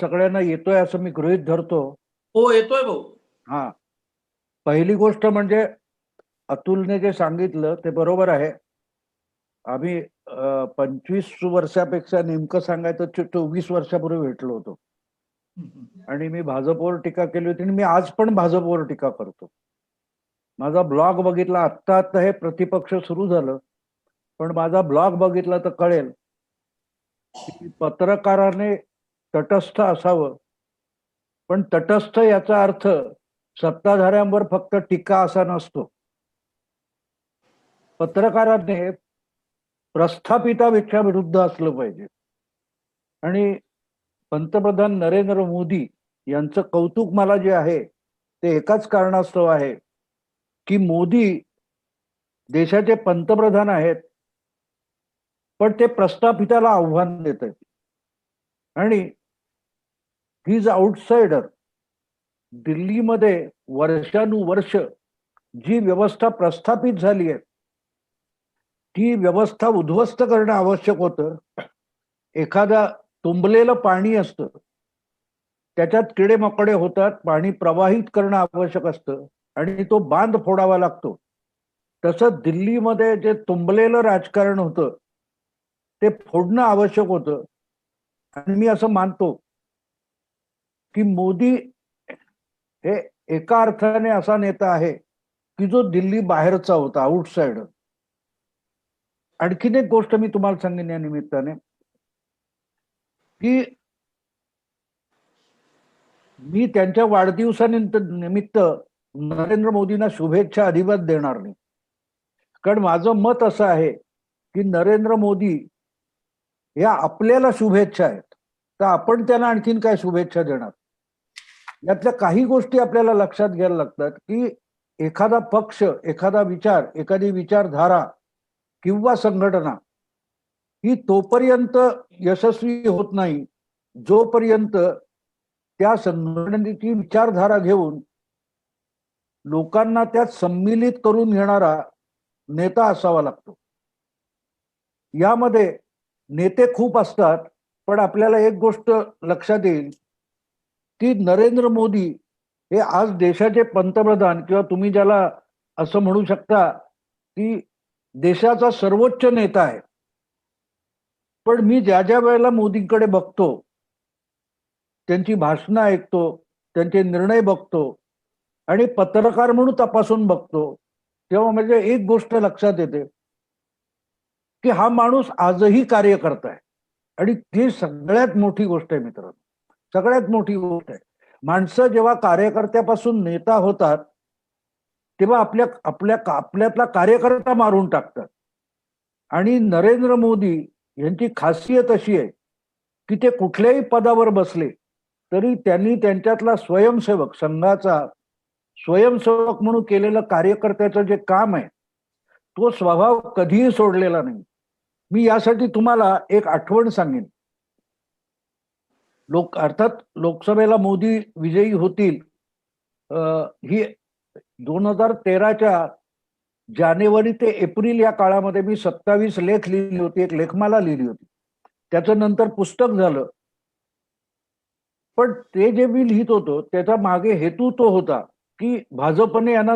सगळ्यांना येतोय असं मी गृहीत धरतो. हो येतोय भाऊ. हा. पहिली गोष्ट म्हणजे अतुलने जे सांगितलं ते बरोबर आहे. आम्ही पंचवीस वर्षापेक्षा नेमकं सांगायचं चोवीस वर्षापूर्वी भेटलो होतो. आणि मी भाजपवर टीका केली होती आणि मी आज पण भाजपवर टीका करतो. माझा ब्लॉग बघितला आत्ता आत्ता हे प्रतिपक्ष सुरू झालं. पण माझा ब्लॉग बघितला तर कळेल पत्रकाराने तटस्थ असावं. पण तटस्थ याचा अर्थ सत्ताधाऱ्यांवर फक्त टीका असा नसतो. पत्रकाराने प्रस्थापितापेक्षा विरुद्ध असलं पाहिजे. आणि पंतप्रधान नरेंद्र मोदी यांचं कौतुक मला जे आहे ते एकाच कारणास्तव आहे की मोदी देशाचे पंतप्रधान आहेत पण ते प्रस्थापिताला आव्हान देत आहेत आणि ही इज आउटसाइडर दिल्लीमध्ये वर्षानुवर्ष जी व्यवस्था प्रस्थापित झाली आहे ती व्यवस्था उद्ध्वस्त करणं आवश्यक होतं. एखादा तुंबलेलं पाणी असतं त्याच्यात किडे मकडे होतात पाणी प्रवाहित करणं आवश्यक असतं आणि तो बांध फोडावा लागतो. तसं दिल्लीमध्ये जे तुंबलेलं राजकारण होतं ते फोडणं आवश्यक होतं. आणि मी असं मानतो की मोदी हे एका अर्थाने असा नेता आहे की जो दिल्ली बाहेरचा होता आउटसाइड आणखीन एक गोष्ट मी तुम्हाला सांगेन या निमित्ताने की मी त्यांच्या वाढदिवसानिमित्त निमित्त नरेंद्र मोदींना शुभेच्छा अधिवाद देणार नाही. कारण माझं मत असं आहे की नरेंद्र मोदी या आपल्याला शुभेच्छा आहेत. तर आपण त्यांना आणखीन काय शुभेच्छा देणार? यातल्या काही गोष्टी आपल्याला लक्षात घ्यायला लागतात की एखादा पक्ष एखादा विचार एखादी विचारधारा किंवा संघटना ही तोपर्यंत यशस्वी होत नाही जोपर्यंत त्या संघटनेची विचारधारा घेऊन लोकांना त्यात संमिलित करून घेणारा नेता असावा लागतो. यामध्ये नेते खूप असतात पण आपल्याला एक गोष्ट लक्षात येईल की नरेंद्र मोदी हे आज देशाचे पंतप्रधान किंवा तुम्ही ज्याला असं म्हणू शकता की देशाचा सर्वोच्च नेता आहे. पण मी ज्या ज्या वेळेला मोदींकडे बघतो त्यांची भाषणं ऐकतो त्यांचे निर्णय बघतो आणि पत्रकार म्हणून तपासून बघतो तेव्हा म्हणजे एक गोष्ट लक्षात येते की हा माणूस आजही कार्य करत आहे. आणि ती सगळ्यात मोठी गोष्ट आहे मित्रांनो. सगळ्यात मोठी गोष्ट आहे. माणसं जेव्हा कार्यकर्त्यापासून नेता होतात तेव्हा आपल्या आपल्या आपल्यातला कार्यकर्ता मारून टाकतात. आणि नरेंद्र मोदी यांची खासियत अशी आहे की ते कुठल्याही पदावर बसले तरी त्यांनी त्यांच्यातला स्वयंसेवक संघाचा स्वयंसेवक म्हणून केलेलं कार्यकर्त्याचं जे काम आहे तो स्वभाव कधीही सोडलेला नाही. मी यासाठी तुम्हाला एक आठवण सांगेन. लोक अर्थात लोकसभेला मोदी विजयी होतील ही दोन हजार तेराच्या जानेवारी ते एप्रिल या काळामध्ये मी सत्तावीस लेख लिहिली होती एक लेखमाला लिहिली होती. त्याचं नंतर पुस्तक झालं. पण ते जे मी लिहित होतो त्याच्यामागे हेतू तो होता की भाजपने यांना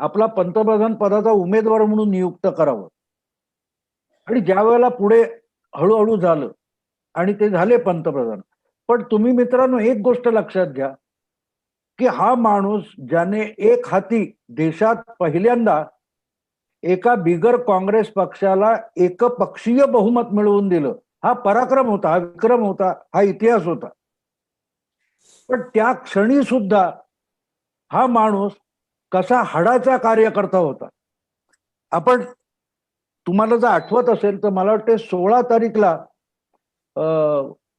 आपला पंतप्रधान पदाचा उमेदवार म्हणून नियुक्त करावं. आणि ज्या वेळेला पुढे हळूहळू झालं आणि ते झाले पंतप्रधान. पण तुम्ही मित्रांनो एक गोष्ट लक्षात घ्या की हा माणूस ज्याने एक हाती देशात पहिल्यांदा एका बिगर काँग्रेस पक्षाला एकपक्षीय बहुमत मिळवून दिलं हा पराक्रम होता हा विक्रम होता हा इतिहास होता. पण त्या क्षणी सुद्धा हा माणूस कसा हाडाचा कार्यकर्ता होता. आपण तुम्हाला जर आठवत असेल तर मला वाटते सोळा तारीखला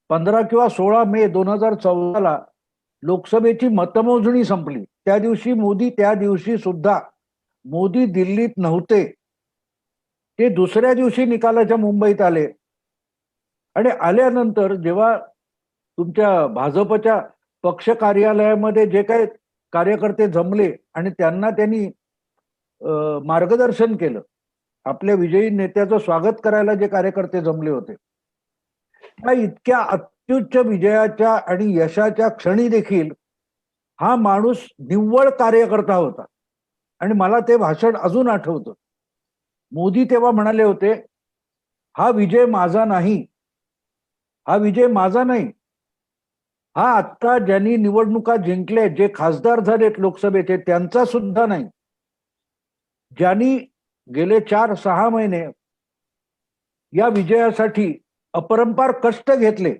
पंधरा किंवा सोळा मे दोन हजार चौदाला लोकसभेची मतमोजणी संपली. त्या दिवशी मोदी त्या दिवशी सुद्धा मोदी दिल्लीत नव्हते. ते दुसऱ्या दिवशी निकालाच्या मुंबईत आले. आणि आल्यानंतर जेव्हा तुमच्या भाजपच्या पक्ष कार्यालयामध्ये जे काही कार्यकर्ते जमले आणि त्यांना त्यांनी मार्गदर्शन केलं आपल्या विजयी नेत्याचं स्वागत करायला जे कार्यकर्ते जमले होते त्या इतक्या अत्युच्च विजयाच्या आणि यशाच्या क्षणी देखील हा माणूस निव्वळ कार्यकर्ता होता. आणि मला ते भाषण अजून आठवतं. मोदी तेव्हा म्हणाले होते हा विजय माझा नाही. हा विजय माझा नाही. हा आत्ता ज्यांनी निवडणुका जिंकले जे खासदार झालेत लोकसभेचे त्यांचा सुद्धा नाही. ज्यांनी गेले चार सहा महिने या विजयासाठी अपरंपार कष्ट घेतले.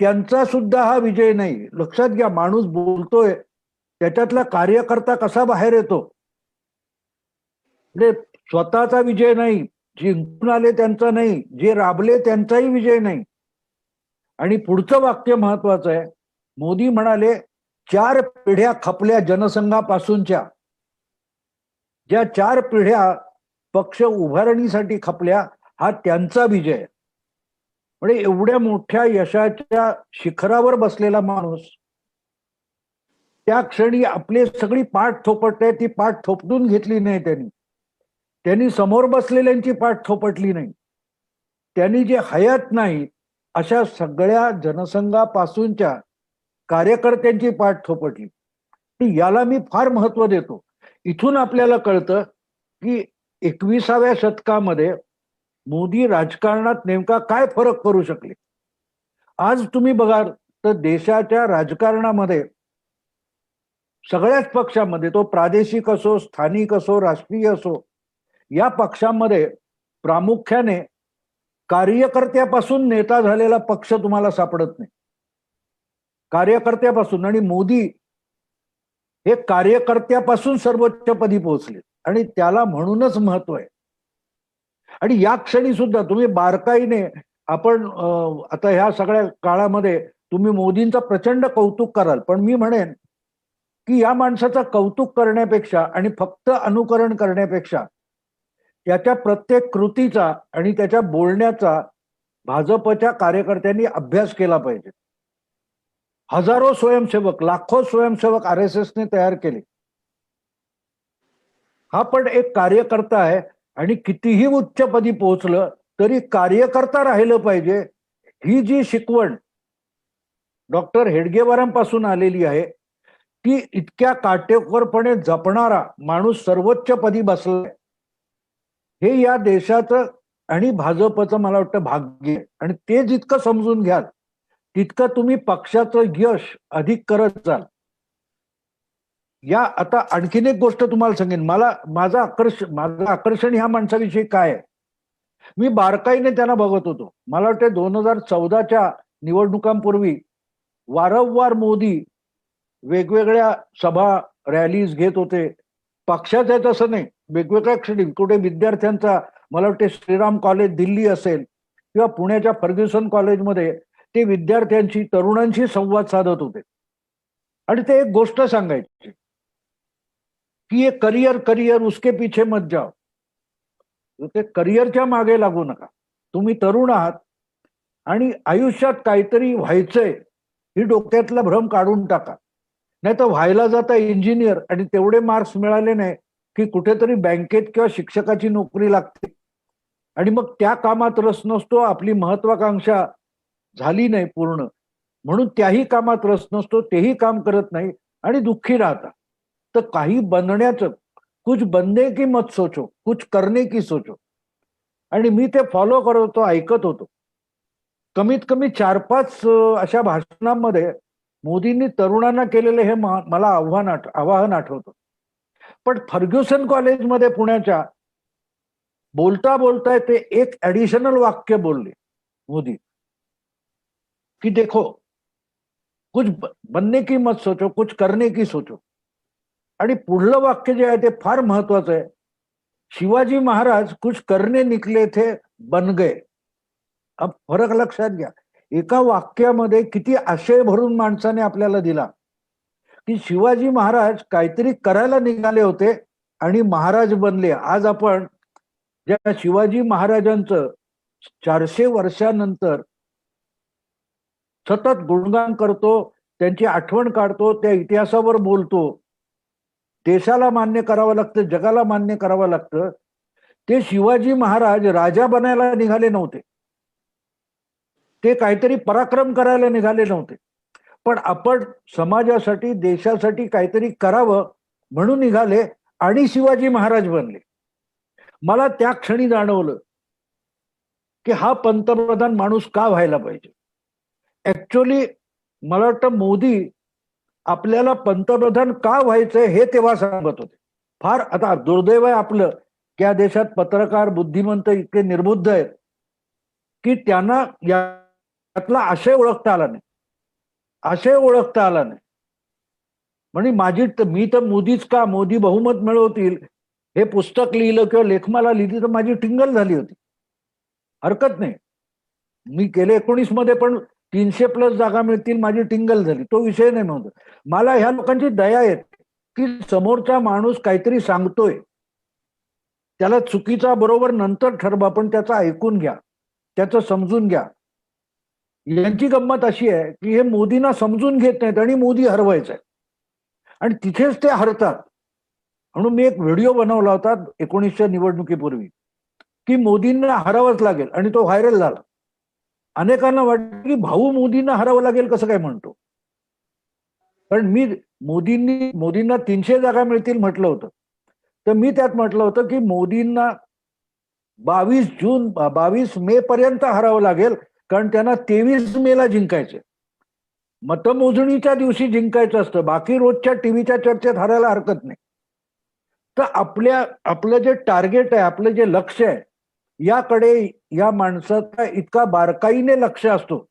त्यांचा सुद्धा हा विजय नाही. लक्षात घ्या माणूस बोलतोय त्याच्यातला कार्यकर्ता कसा बाहेर येतो? म्हणजे स्वतःचा विजय नाही जिंकून आले त्यांचा नाही जे राबले त्यांचाही विजय नाही. आणि पुढचं वाक्य महत्वाचं आहे. मोदी म्हणाले चार पिढ्या खपल्या जनसंघापासूनच्या. ज्या चार पिढ्या पक्ष उभारणीसाठी खपल्या हा त्यांचा विजय आहे. म्हणजे एवढ्या मोठ्या यशाच्या शिखरावर बसलेला माणूस त्या क्षणी आपली सगळी पाठ थोपटते ती पाठ थोपटून घेतली नाही त्यांनी. त्यांनी समोर बसलेल्यांची पाठ थोपटली नाही. त्यांनी जे हयात नाही अशा सगळ्या जनसंघापासूनच्या कार्यकर्त्यांची पाठ थोपटली. याला मी फार महत्त्व देतो. इथून आपल्याला कळतं की एकविसाव्या शतकामध्ये मोदी राजकारणात नेमका काय फरक करू शकले? आज तुम्ही बघाल तर देशाच्या राजकारणामध्ये सगळ्याच पक्षामध्ये तो प्रादेशिक असो स्थानिक असो राष्ट्रीय असो या पक्षामध्ये प्रामुख्याने कार्यकर्त्यापासून नेता झालेला पक्ष तुम्हाला सापडत नाही. कार्यकर्त्यापासून आणि मोदी हे कार्यकर्त्यापासून सर्वोच्च पदी पोहोचले. आणि त्याला म्हणूनच महत्त्व आहे. आणि या क्षणी सुद्धा तुम्ही बारकाईने आपण आता ह्या सगळ्या काळामध्ये तुम्ही मोदींचं प्रचंड कौतुक कराल. पण मी म्हणेन की या माणसाचं कौतुक करण्यापेक्षा आणि फक्त अनुकरण करण्यापेक्षा त्याच्या प्रत्येक कृतीचा आणि त्याच्या बोलण्याचा भाजपच्या कार्यकर्त्यांनी अभ्यास केला पाहिजे. हजारो स्वयंसेवक लाखो स्वयंसेवक आर एस एसने तयार केले. हा पण एक कार्यकर्ता आहे आणि कितीही उच्चपदी पोहोचलं तरी कार्यकर्ता राहिलं पाहिजे. ही जी शिकवण डॉक्टर हेडगेवारांपासून आलेली आहे ती इतक्या काटेकोरपणे जपणारा माणूस सर्वोच्च पदी बसलाय. हे या देशाचं आणि भाजपचं मला वाटतं भाग्य. आणि ते जितकं समजून घ्याल तितकं तुम्ही पक्षाचं यश अधिक करत जाल. या आता आणखीन एक गोष्ट तुम्हाला सांगेन. मला माझा आकर्ष माझं आकर्षण ह्या माणसाविषयी काय आहे? मी बारकाईने त्यांना बघत होतो. मला वाटतं दोन हजार चौदाच्या निवडणुकांपूर्वी वारंवार मोदी वेगवेगळ्या सभा रॅलीज घेत होते. पक्षात आहेत असं नाही. वेगवेगळ्या क्षणी कुठे विद्यार्थ्यांचा मला वाटते श्रीराम कॉलेज दिल्ली असेल किंवा पुण्याच्या फर्ग्युसन कॉलेजमध्ये ते विद्यार्थ्यांशी तरुणांशी संवाद साधत होते. आणि ते एक गोष्ट सांगायची. कि ये करियर करियर उसके पीछे मत जाओ. ते करिअरच्या मागे लागू नका. तुम्ही तरुण आहात आणि आयुष्यात काहीतरी व्हायचंय ही डोक्यातला भ्रम काढून टाका. नाही तर व्हायला जाता इंजिनियर आणि तेवढे मार्क्स मिळाले नाही की कुठेतरी बँकेत किंवा शिक्षकाची नोकरी लागते. आणि मग त्या कामात रस नसतो आपली महत्वाकांक्षा झाली नाही पूर्ण. म्हणून त्याही कामात रस नसतो तेही काम करत नाही आणि दुःखी राहता. तर काही बनण्याचं कुछ बनने की मत सोचो कुछ करने की सोचो. आणि मी ते फॉलो करत होतो ऐकत होतो. कमीत कमी चार पाच अशा भाषणांमध्ये मोदींनी तरुणांना केलेले हे मला आव्हान आठ आवाहन आठवतं. पण फर्ग्युसन कॉलेजमध्ये पुण्याच्या बोलता बोलताय ते एक ऍडिशनल वाक्य बोलले मोदी. कि देखो कुछ बनने की मत सोचो कुछ करने की सोचो. आणि पुढलं वाक्य जे आहे ते फार महत्वाचं आहे. शिवाजी महाराज कुछ करणे निकले थे बन गए अब फरक लक्षात घ्या. एका वाक्यामध्ये किती आशय भरून माणसाने आपल्याला दिला. की शिवाजी महाराज काहीतरी करायला निघाले होते आणि महाराज बनले. आज आपण ज्या शिवाजी महाराजांचं चारशे वर्षानंतर सतत गुणगान करतो त्यांची आठवण काढतो त्या इतिहासावर बोलतो देशाला मान्य करावं लागतं जगाला मान्य करावं लागतं. ते शिवाजी महाराज राजा बनायला निघाले नव्हते. ते काहीतरी पराक्रम करायला निघाले नव्हते. पण आपण समाजासाठी देशासाठी काहीतरी करावं म्हणून निघाले आणि शिवाजी महाराज बनले. मला त्या क्षणी जाणवलं की हा पंतप्रधान माणूस का व्हायला पाहिजे. ऍक्च्युली मला वाटतं मोदी आपल्याला पंतप्रधान का व्हायचंय हे तेव्हा सांगत होते. फार आता दुर्दैव आहे आपलं की या देशात पत्रकार बुद्धिमंत इतके निर्बुद्ध आहेत की त्यांना यातला आशय ओळखता आला नाही. आशय ओळखता आला नाही. म्हणजे माझी मी तर मोदीच का? मोदी बहुमत मिळवतील? हे पुस्तक लिहिलं किंवा लेखमाला लिहिली तर माझी टिंगल झाली होती. हरकत नाही. मी गेले एकोणीसमध्ये पण तीनशे प्लस जागा मिळतील माझी टिंगल झाली. तो विषय नाही म्हणतो मला ह्या लोकांची दया येते की समोरचा माणूस काहीतरी सांगतोय. त्याला चुकीचा बरोबर नंतर ठरवा पण त्याचं ऐकून घ्या. त्याचं समजून घ्या. यांची गंमत अशी आहे की हे मोदींना समजून घेत नाहीत आणि मोदी हरवायचं आहे आणि तिथेच ते हरतात. म्हणून मी एक व्हिडिओ बनवला होता एकोणीसच्या निवडणुकीपूर्वी की मोदींना हरावंच लागेल आणि तो व्हायरल झाला. अनेकांना वाटतं की भाऊ मोदींना हरावं लागेल कसं काय म्हणतो? कारण मी मोदींनी मोदींना तीनशे जागा मिळतील म्हटलं होतं. तर मी त्यात म्हटलं होतं की मोदींना बावीस जून बावीस मे पर्यंत हरावं लागेल कारण त्यांना तेवीस मेला जिंकायचे मतमोजणीच्या दिवशी जिंकायचं असतं. बाकी रोजच्या टीव्हीच्या चर्चेत हरायला हरकत नाही. तर आपल्या आपलं जे टार्गेट आहे आपलं जे लक्ष आहे याकडे या माणसाचा इतका बारकाईने लक्ष असतो.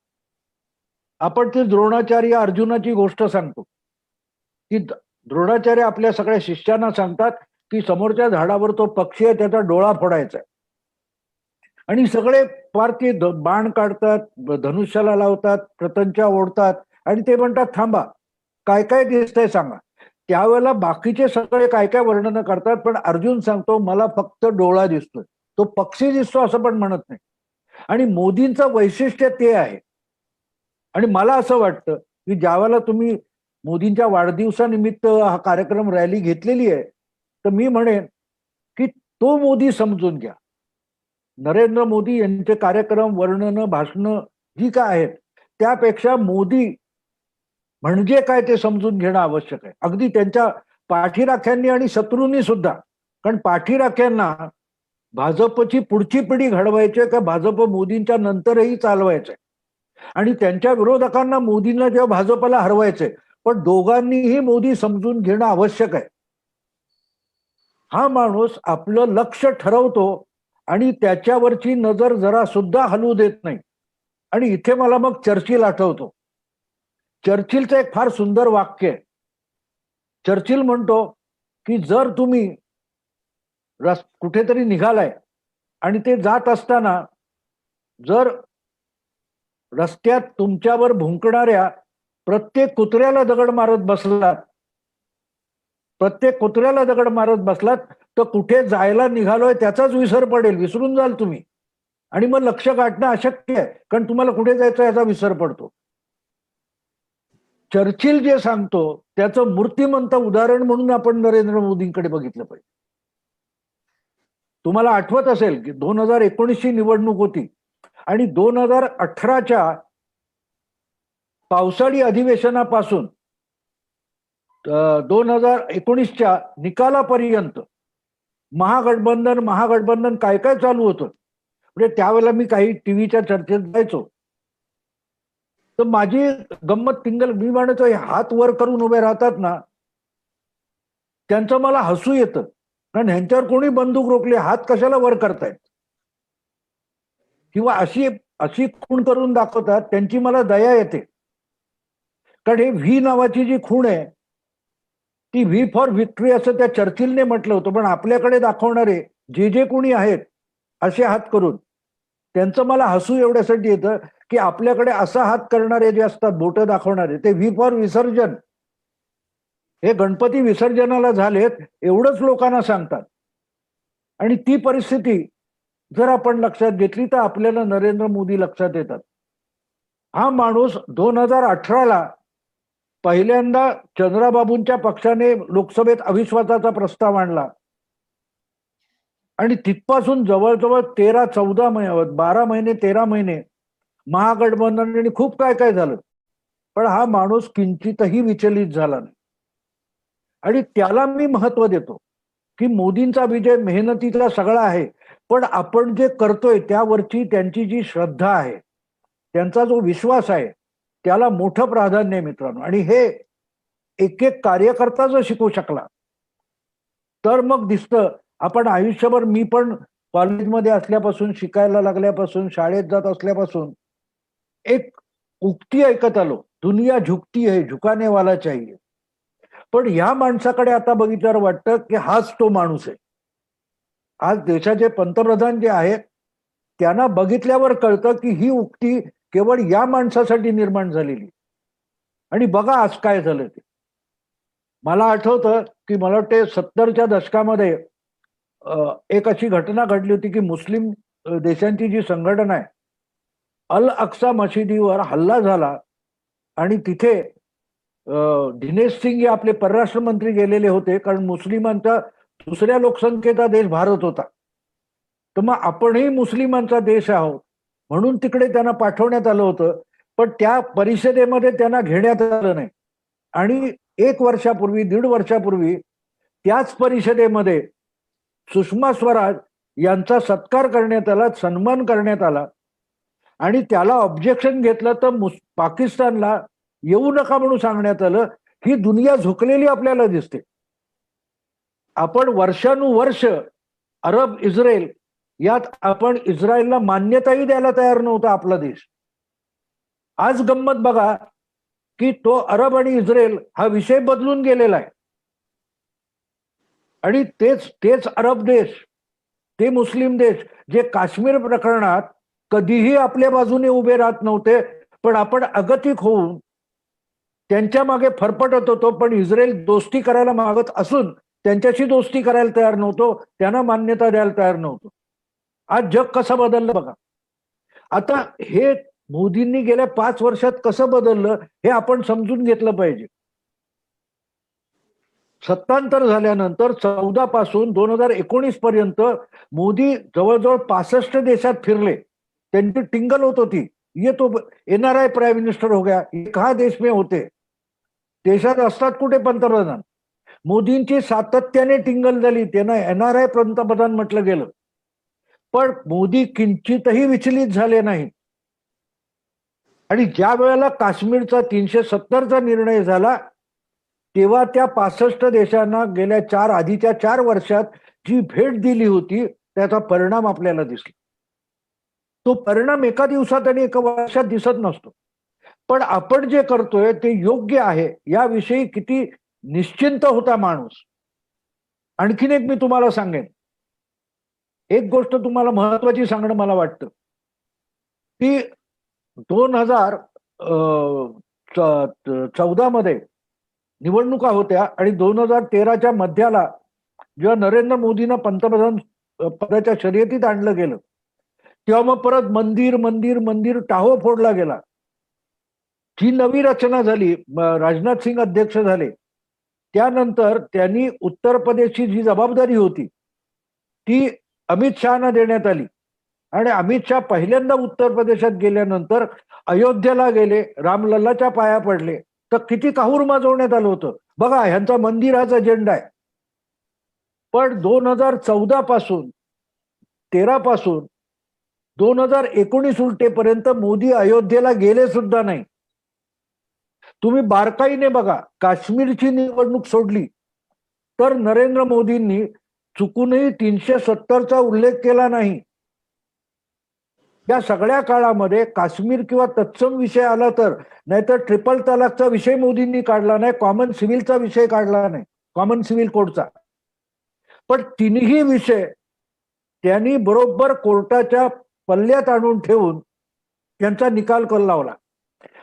आपण ते द्रोणाचार्य अर्जुनाची गोष्ट सांगतो. की द्रोणाचार्य आपल्या सगळ्या शिष्यांना सांगतात की समोरच्या झाडावर तो पक्षी आहे त्याचा डोळा फोडायचा आणि सगळे फार ते बाण काढतात धनुष्याला लावतात प्रतंच्या ओढतात आणि ते म्हणतात थांबा काय काय दिसतंय सांगा. त्यावेळेला बाकीचे सगळे काय काय वर्णन करतात पण अर्जुन सांगतो मला फक्त डोळा दिसतोय. तो पक्षी दिसतो असं पण म्हणत नाही. आणि मोदींचं वैशिष्ट्य ते आहे. आणि मला असं वाटतं की ज्यावेळेला तुम्ही मोदींच्या वाढदिवसानिमित्त हा कार्यक्रम रॅली घेतलेली आहे तर मी म्हणेन की तो मोदी समजून घ्या. नरेंद्र मोदी यांचे कार्यक्रम वर्णनं भाषणं जी काय आहेत त्यापेक्षा मोदी म्हणजे काय ते समजून घेणं आवश्यक आहे. अगदी त्यांच्या पाठीराख्यांनी आणि शत्रूंनी सुद्धा. कारण पाठीराख्यांना भाजपची पुढची पिढी घडवायची का? भाजप मोदींच्या नंतरही चालवायचंय. आणि त्यांच्या विरोधकांना मोदींना जेव्हा भाजपला हरवायचंय पण दोघांनीही मोदी समजून घेणं आवश्यक आहे. हा माणूस आपलं लक्ष ठरवतो आणि त्याच्यावरची नजर जरा सुद्धा हलवू देत नाही. आणि इथे मला मग चर्चिल आठवतो. चर्चिलचं एक फार सुंदर वाक्य आहे. चर्चिल म्हणतो की जर तुम्ही रस कुठेतरी निघालाय. आणि ते जात असताना जर रस्त्यात तुमच्यावर भुंकणाऱ्या प्रत्येक कुत्र्याला दगड मारत बसलात प्रत्येक कुत्र्याला दगड मारत बसलात तर कुठे जायला निघालोय त्याचाच विसर पडेल विसरून जाल तुम्ही. आणि मग लक्ष गाठणं अशक्य आहे कारण तुम्हाला कुठे जायचं याचा विसर पडतो. चर्चिल जे सांगतो त्याचं मूर्तिमंत उदाहरण म्हणून आपण नरेंद्र मोदींकडे बघितलं पाहिजे. तुम्हाला आठवत असेल की दोन हजार एकोणीसची निवडणूक होती आणि दोन हजार अठराच्या पावसाळी अधिवेशनापासून दोन हजार एकोणीसच्या निकालापर्यंत महागठबंधन महागठबंधन काय काय चालू होतं? म्हणजे त्यावेळेला मी काही टीव्हीच्या चर्चेत जायचो. तर माझी गंमत टिंगल मी म्हणतो हे हात वर करून उभे राहतात ना त्यांचं मला हसू येतं. कारण ह्यांच्यावर कोणी बंदूक रोखली हात कशाला वर करतायत? किंवा अशी अशी खूण करून दाखवतात त्यांची मला दया येते. कारण हे व्ही नावाची जी खूण आहे ती व्ही फॉर व्हिक्ट्री असं त्या चर्चिलने म्हटलं होतं पण आपल्याकडे दाखवणारे जे जे कोणी आहेत असे हात करून त्यांचं मला हसू एवढ्यासाठी येतं की आपल्याकडे असा हात करणारे जे असतात बोट दाखवणारे ते व्ही फॉर विसर्जन. हे गणपती विसर्जनाला झालेत एवढंच लोकांना सांगतात. आणि ती परिस्थिती जर आपण लक्षात घेतली तर आपल्याला नरेंद्र मोदी लक्षात येतात. हा माणूस दोन हजार अठराला पहिल्यांदा चंद्राबाबूंच्या पक्षाने लोकसभेत अविश्वासाचा प्रस्ताव आणला. आणि तिथपासून जवळजवळ तेरा चौदा महिने बारा महिने तेरा महिने महागठबंधन आणि खूप काय काय झालं. पण हा माणूस किंचितही विचलित झाला नाही. आणि त्याला मी महत्त्व देतो की मोदींचा विजय मेहनतीचा सगळा आहे पण आपण जे करतोय त्यावरची त्यांची जी श्रद्धा आहे त्यांचा जो विश्वास आहे त्याला मोठं प्राधान्य आहे मित्रांनो. आणि हे एक एक कार्यकर्ता जर शिकू शकला तर मग दिसतं आपण आयुष्यभर मी पण कॉलेजमध्ये असल्यापासून शिकायला लागल्यापासून शाळेत जात असल्यापासून एक उक्ती ऐकत आलो. दुनिया झुकती आहे झुकाने वाला चाहिए. पण या माणसाकडे आता बघितल्यावर वाटतं की हाच तो माणूस आहे. आज देशाचे पंतप्रधान जे आहेत त्यांना बघितल्यावर कळतं की ही उक्ती केवळ या माणसासाठी निर्माण झालेली आणि बघा आज काय झालं ते. मला आठवतं की मला वाटते सत्तरच्या दशकामध्ये एक अशी घटना घडली होती की मुस्लिम देशांची जी संघटना आहे अल अक्सा मशिदीवर हल्ला झाला आणि तिथे दिनेश सिंग हे आपले परराष्ट्र मंत्री गेलेले होते कारण मुस्लिमांचा दुसऱ्या लोकसंख्येचा देश भारत होता. तर मग आपणही मुस्लिमांचा देश आहोत म्हणून तिकडे त्यांना पाठवण्यात आलं होतं पण त्या परिषदेमध्ये त्यांना घेण्यात आलं नाही. आणि एक वर्षापूर्वी दीड वर्षापूर्वी त्याच परिषदेमध्ये सुषमा स्वराज यांचा सत्कार करण्यात आला सन्मान करण्यात आला. आणि त्याला ऑब्जेक्शन घेतलं तर मुस पाकिस्तानला येऊ नका म्हणून सांगण्यात आलं ही दुनिया झुकलेली आपल्याला दिसते. आपण वर्षानुवर्ष अरब इस्रायल यात आपण इस्रायलला मान्यताही द्यायला तयार नव्हता आपला देश. आज गंमत बघा की तो अरब आणि इस्रायल हा विषय बदलून गेलेला आहे. आणि तेच तेच अरब देश ते मुस्लिम देश जे काश्मीर प्रकरणात कधीही आपल्या बाजूने उभे राहत नव्हते पण आपण अगतिक होऊन त्यांच्या मागे फरफटत होतो पण इस्रायल दोस्ती करायला मागत असून त्यांच्याशी दोस्ती करायला तयार नव्हतो त्यांना मान्यता द्यायला तयार नव्हतो. आज जग कसं बदललं बघा. आता हे मोदींनी गेल्या पाच वर्षात कसं बदललं हे आपण समजून घेतलं पाहिजे. सत्तांतर झाल्यानंतर चौदा पासून दोन हजार एकोणीस पर्यंत मोदी जवळजवळ पासष्ट देशात फिरले. त्यांची टिंगल होत होती. ये तो एनआरआय प्राईम मिनिस्टर हो गया ये कहा देश में होते. देशात असतात कुठे पंतप्रधान? मोदींची सातत्याने टिंगल झाली त्यांना एनआरआय पंतप्रधान म्हटलं गेलं. पण मोदी किंचितही विचलित झाले नाही आणि ज्या वेळेला काश्मीरचा तीनशे सत्तरचा निर्णय झाला तेव्हा त्या पासष्ट देशांना गेल्या चार आधीच्या चार वर्षात जी भेट दिली होती त्याचा परिणाम आपल्याला दिसला. तो परिणाम एका दिवसात आणि एका वर्षात दिसत नसतो. पण आपण जे करतोय ते योग्य आहे याविषयी किती निश्चिंत होता माणूस. आणखीन एक मी तुम्हाला सांगेन. एक गोष्ट तुम्हाला महत्वाची सांगणं मला वाटतं. की दोन हजार चौदा मध्ये निवडणुका होत्या आणि दोन हजार तेराच्या मध्याला जेव्हा नरेंद्र मोदींना पंतप्रधान पदाच्या शर्यतीत आणलं गेलं तेव्हा मग परत मंदिर मंदिर मंदिर टाहो फोडला गेला. जी नवी रचना झाली राजनाथ सिंग अध्यक्ष झाले त्यानंतर त्यांनी उत्तर प्रदेशची जी जबाबदारी होती ती अमित शहाना देण्यात आली. आणि अमित शहा पहिल्यांदा उत्तर प्रदेशात गेल्यानंतर अयोध्येला गेले रामलल्लाच्या पाया पडले तर किती काहूर माजवण्यात आलं होतं. बघा ह्यांचा मंदिराचा अजेंडा आहे. पण दोन हजार चौदा पासून तेरा पासून दोन हजार एकोणीस उलटेपर्यंत मोदी अयोध्येला गेले सुद्धा नाही. तुम्ही बारकाईने बघा काश्मीरची निवडणूक सोडली. तर नरेंद्र मोदींनी चुकूनही तीनशे सत्तरचा उल्लेख केला नाही. या सगळ्या काळामध्ये काश्मीर किंवा तत्सम विषय आला तर नाहीतर ट्रिपल तलाकचा विषय मोदींनी काढला नाही कॉमन सिव्हिलचा विषय काढला नाही कॉमन सिव्हिल कोडचा पण तिन्ही विषय त्यांनी बरोबर कोर्टाच्या पल्ल्यात आणून ठेवून त्यांचा निकाल कर लावला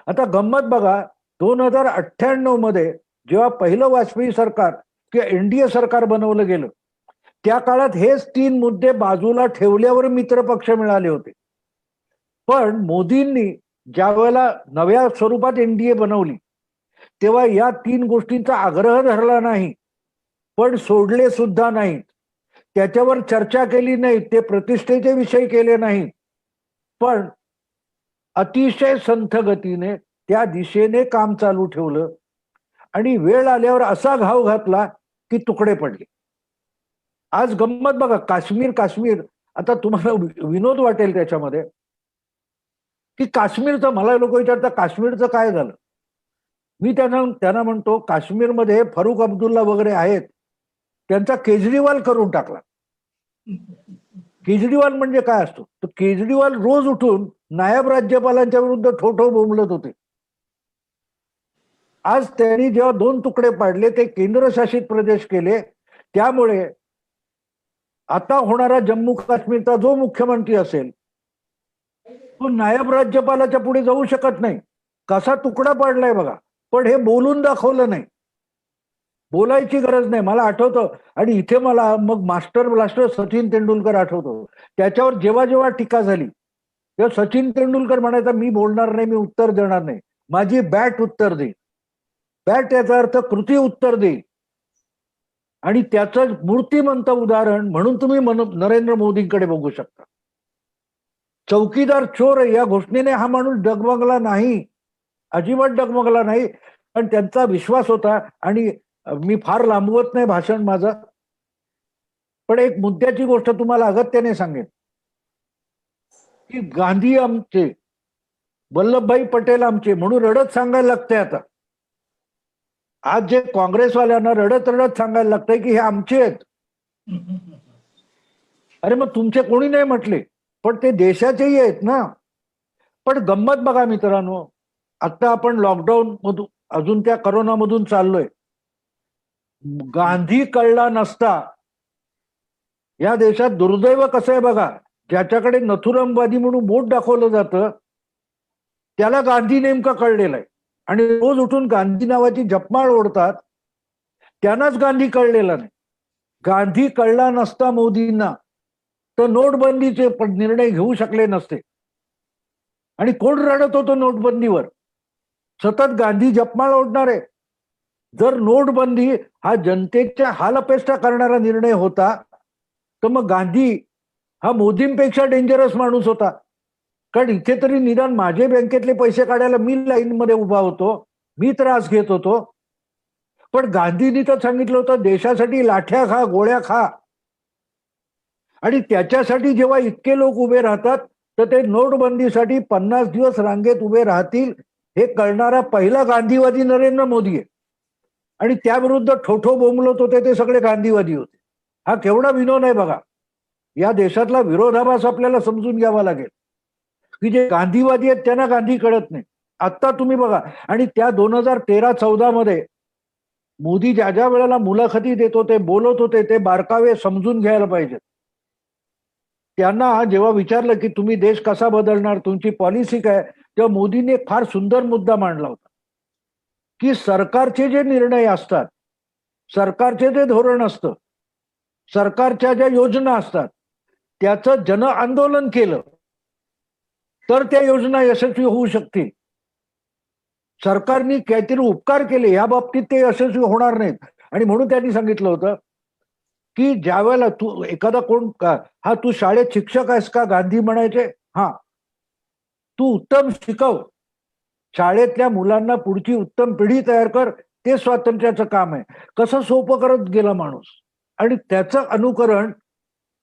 आता गंमत बघा दोन हजार अठ्ठ्याण्णवमध्ये जेव्हा पहिलं वाजपेयी सरकार किंवा एनडीए सरकार बनवलं गेलं त्या काळात हेच तीन मुद्दे बाजूला ठेवल्यावर मित्रपक्ष मिळाले होते. पण मोदींनी ज्या वेळेला नव्या स्वरूपात एनडीए बनवली तेव्हा या तीन गोष्टींचा आग्रह धरला नाही पण सोडले सुद्धा नाहीत. त्याच्यावर चर्चा केली नाही ते प्रतिष्ठेचे विषय केले नाहीत. पण अतिशय संथ गतीने त्या दिशेने काम चालू ठेवलं. आणि वेळ आल्यावर असा घाव घातला की तुकडे पडले. आज गंमत बघा काश्मीर काश्मीर. आता तुम्हाला विनोद वाटेल त्याच्यामध्ये. की काश्मीरचं मला लोक विचारतात काश्मीरचं काय झालं? मी त्यांना त्यांना म्हणतो काश्मीरमध्ये फारुख अब्दुल्ला वगैरे आहेत. त्यांचा केजरीवाल करून टाकला. केजरीवाल म्हणजे काय असतो? तर केजरीवाल रोज उठून नायब राज्यपालांच्या विरुद्ध ठोठो बोंबलत होते. आज त्यांनी जेव्हा दोन तुकडे पाडले ते केंद्रशासित प्रदेश केले त्यामुळे आता होणारा जम्मू काश्मीरचा जो मुख्यमंत्री असेल तो नायब राज्यपालाच्या पुढे जाऊ शकत नाही. कसा तुकडा पाडलाय बघा पण हे बोलून दाखवलं नाही. बोलायची गरज नाही मला आठवतं. आणि इथे मला मग मास्टर ब्लास्टर सचिन तेंडुलकर आठवतो. त्याच्यावर जेव्हा जेव्हा टीका झाली तेव्हा सचिन तेंडुलकर म्हणायचा मी बोलणार नाही मी उत्तर देणार नाही. माझी बॅट उत्तर देईल बॅट याचा अर्थ कृती उत्तर देईल आणि त्याचं मूर्तिमंत उदाहरण म्हणून तुम्ही नरेंद्र मोदींकडे बघू शकता. चौकीदार चोर या घोषणेने हा माणूस डगमगला नाही. अजिबात डगमगला नाही. पण त्यांचा विश्वास होता आणि मी फार लांबवत नाही भाषण माझं. पण एक मुद्द्याची गोष्ट तुम्हाला अगत्याने सांगेन. की गांधी आमचे वल्लभभाई पटेल आमचे म्हणून रडत सांगायला लागतंय आता. आज जे काँग्रेसवाल्यांना रडत रडत सांगायला लागतंय की हे आमचे आहेत. अरे मग तुमचे कोणी नाही म्हटले? पण ते देशाचेही आहेत ना. पण गंमत बघा मित्रांनो. आता आपण लॉकडाऊन मधून अजून त्या करोनामधून चाललोय. गांधी कळला नसता. या देशात दुर्दैव कसं आहे बघा? ज्याच्याकडे नथुरामवादी म्हणून बोट दाखवलं जातं त्याला गांधी नेमका कळलेला आहे. आणि रोज उठून गांधी नावाची जपमाळ ओढतात त्यांनाच गांधी कळलेला नाही. गांधी कळला नसता मोदींना तर नोटबंदीचे निर्णय घेऊ शकले नसते. आणि कोण रडत होतो नोटबंदीवर? सतत गांधी जपमाळ ओढणारे. जर नोटबंदी हा जनतेच्या हालअपेष्टा करणारा निर्णय होता तर मग गांधी हा मोदींपेक्षा डेंजरस माणूस होता. कारण इथे तरी निदान माझे बँकेतले पैसे काढायला मी लाईनमध्ये उभा होतो मी त्रास घेत होतो. पण गांधींनी तर सांगितलं होतं देशासाठी लाठ्या खा गोळ्या खा. आणि त्याच्यासाठी जेव्हा इतके लोक उभे राहतात तर ते नोटबंदीसाठी पन्नास दिवस रांगेत उभे राहतील हे कळणारा पहिला गांधीवादी नरेंद्र मोदी आहे. आणि त्याविरुद्ध ठोठो बोंबलत होते ते सगळे गांधीवादी होते. हा केवढा विनोद आहे बघा. या देशातला विरोधाभास आपल्याला समजून घ्यावा लागेल. की जे गांधीवादी आहेत त्यांना गांधी कळत नाही. आत्ता तुम्ही बघा आणि त्या दोन हजार तेरा चौदा मध्ये मोदी ज्या ज्या वेळेला मुलाखती देत होते बोलत होते ते बारकावे समजून घ्यायला पाहिजेत. त्यांना जेव्हा विचारलं की तुम्ही देश कसा बदलणार तुमची पॉलिसी काय तेव्हा मोदींनी फार सुंदर मुद्दा मांडला होता. की सरकारचे जे निर्णय असतात सरकारचे जे धोरण असतं सरकारच्या ज्या योजना असतात त्याचं जन आंदोलन केलं तर त्या योजना यशस्वी होऊ शकतील. सरकारने काहीतरी उपकार केले या बाबतीत ते यशस्वी होणार नाहीत. आणि म्हणून त्यांनी सांगितलं होतं की ज्या वेळेला तू एखादा कोण का हा तू शाळेत शिक्षक आहेस का गांधी म्हणायचे? हा. तू उत्तम शिकव. शाळेतल्या मुलांना पुढची उत्तम पिढी तयार कर. ते स्वातंत्र्याचं काम आहे. कसं सोपं करत गेला माणूस? आणि त्याचं अनुकरण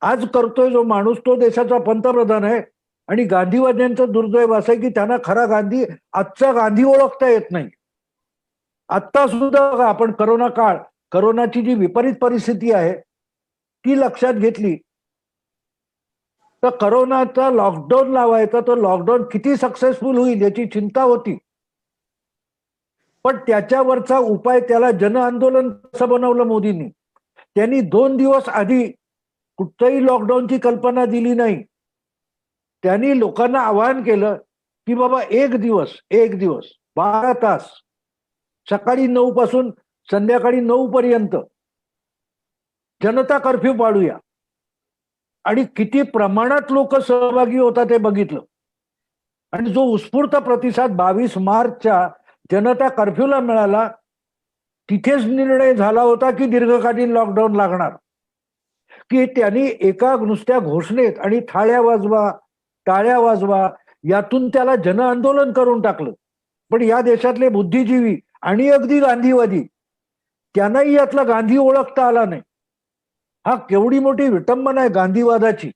आज करतोय जो माणूस तो देशाचा पंतप्रधान आहे. आणि गांधीवाद्यांचं दुर्दैव असं आहे की त्यांना खरा गांधी आजचा गांधी ओळखता येत नाही. आत्ता सुद्धा बघा आपण करोना काळ करोनाची जी विपरीत परिस्थिती आहे ती लक्षात घेतली. तर करोनाचा लॉकडाऊन लावायचा तर लॉकडाऊन किती सक्सेसफुल होईल याची चिंता होती. पण त्याच्यावरचा उपाय त्याला जन आंदोलन कसं बनवलं मोदींनी? त्यांनी दोन दिवस आधी कुठच्याही लॉकडाऊनची कल्पना दिली नाही. त्यांनी लोकांना आवाहन केलं की बाबा एक दिवस एक दिवस बारा तास सकाळी नऊ पासून संध्याकाळी नऊ पर्यंत जनता कर्फ्यू पाडूया. आणि किती प्रमाणात लोक सहभागी होता ते बघितलं. आणि जो उत्स्फूर्त प्रतिसाद बावीस मार्चच्या जनता कर्फ्यूला मिळाला तिथेच निर्णय झाला होता की दीर्घकालीन लॉकडाऊन लागणार. की त्यांनी एका नुसत्या घोषणेत आणि थाळ्या वाजवा टाळ्या वाजवा यातून त्याला जनआंदोलन करून टाकलं. पण या देशातले बुद्धिजीवी आणि अगदी गांधीवादी त्यांनाही यातला गांधी ओळखता आला नाही. हा केवढी मोठी विटंबना आहे गांधीवादाची.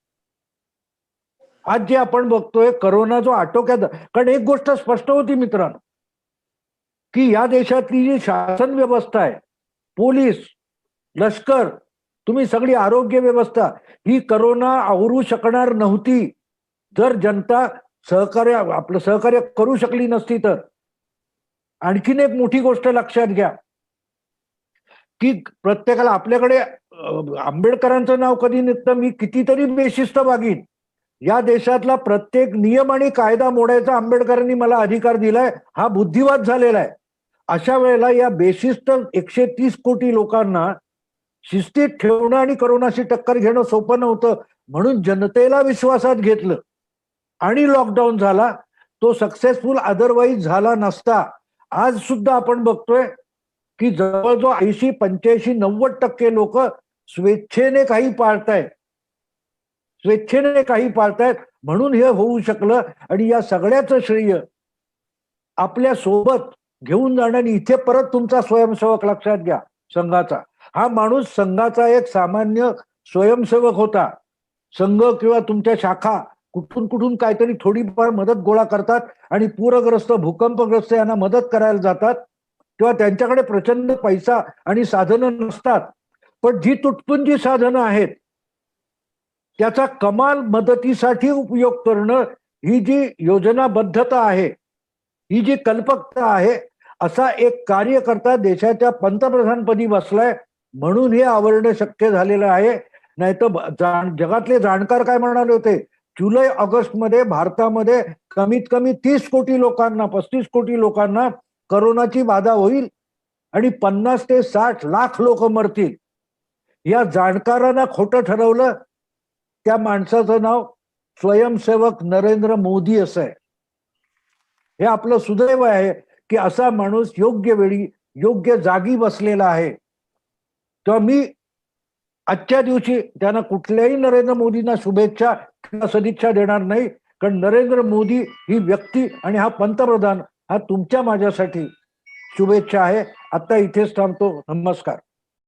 आज जे आपण बघतोय करोना जो आटोक्यात कारण एक गोष्ट स्पष्ट होती मित्रांनो की या देशातली जी शासन व्यवस्था आहे पोलीस लष्कर तुम्ही सगळी आरोग्य व्यवस्था ही करोना आवरू शकणार नव्हती. जर जनता सहकार्य आपलं सहकार्य करू शकली नसती तर. आणखीन एक मोठी गोष्ट लक्षात घ्या. की प्रत्येकाला आपल्याकडे आंबेडकरांचं नाव कधी निघतं मी कितीतरी बेशिस्त वागीन या देशातला प्रत्येक नियम आणि कायदा मोडायचा आंबेडकरांनी मला अधिकार दिलाय हा बुद्धिवाद झालेला आहे. अशा वेळेला या बेशिस्त एकशे तीस कोटी लोकांना शिस्तीत ठेवणं आणि करोनाशी टक्कर घेणं सोपं नव्हतं म्हणून जनतेला विश्वासात घेतलं. आणि लॉकडाऊन झाला तो सक्सेसफुल अदरवाईज झाला नसता. आज सुद्धा आपण बघतोय की जवळजवळ ऐंशी पंच्याऐंशी नव्वद टक्के लोक स्वेच्छेने काही पाळतायत. स्वेच्छेने काही पाळतायत. म्हणून हे होऊ शकलं आणि या सगळ्याचं श्रेय आपल्यासोबत घेऊन जाणं आणि इथे परत तुमचा स्वयंसेवक लक्षात घ्या संघाचा. हा माणूस संघाचा एक सामान्य स्वयंसेवक होता. संघ किंवा तुमच्या शाखा कुठून कुठून काहीतरी थोडीफार मदत गोळा करतात आणि पूरग्रस्त भूकंपग्रस्त यांना मदत करायला जातात. तेव्हा त्यांच्याकडे प्रचंड पैसा आणि साधनं नसतात. पण जी तुटपुंजी साधनं आहेत त्याचा कमाल मदतीसाठी उपयोग करणं ही जी योजनाबद्धता आहे ही जी कल्पकता आहे असा एक कार्यकर्ता देशाच्या पंतप्रधानपदी बसलाय म्हणून हे आवरणं शक्य झालेलं आहे. नाही तर जगातले जाणकार काय म्हणाले होते? जुलै ऑगस्टमध्ये भारतामध्ये कमीत कमी तीस कोटी लोकांना पस्तीस कोटी लोकांना करोनाची बाधा होईल आणि पन्नास ते साठ लाख लोक मरतील. या जाणकारांना खोटं ठरवलं त्या माणसाचं नाव स्वयंसेवक नरेंद्र मोदी असं आहे. हे आपलं सुदैव आहे की असा माणूस योग्य वेळी योग्य जागी बसलेला आहे. तेव्हा मी आजच्या दिवशी त्यांना कुठल्याही नरेंद्र मोदींना शुभेच्छा किंवा सदिच्छा देणार नाही कारण नरेंद्र मोदी ही व्यक्ती आणि हा पंतप्रधान हा तुमच्या माझ्यासाठी शुभेच्छा आहे. आता इथेच थांबतो. नमस्कार.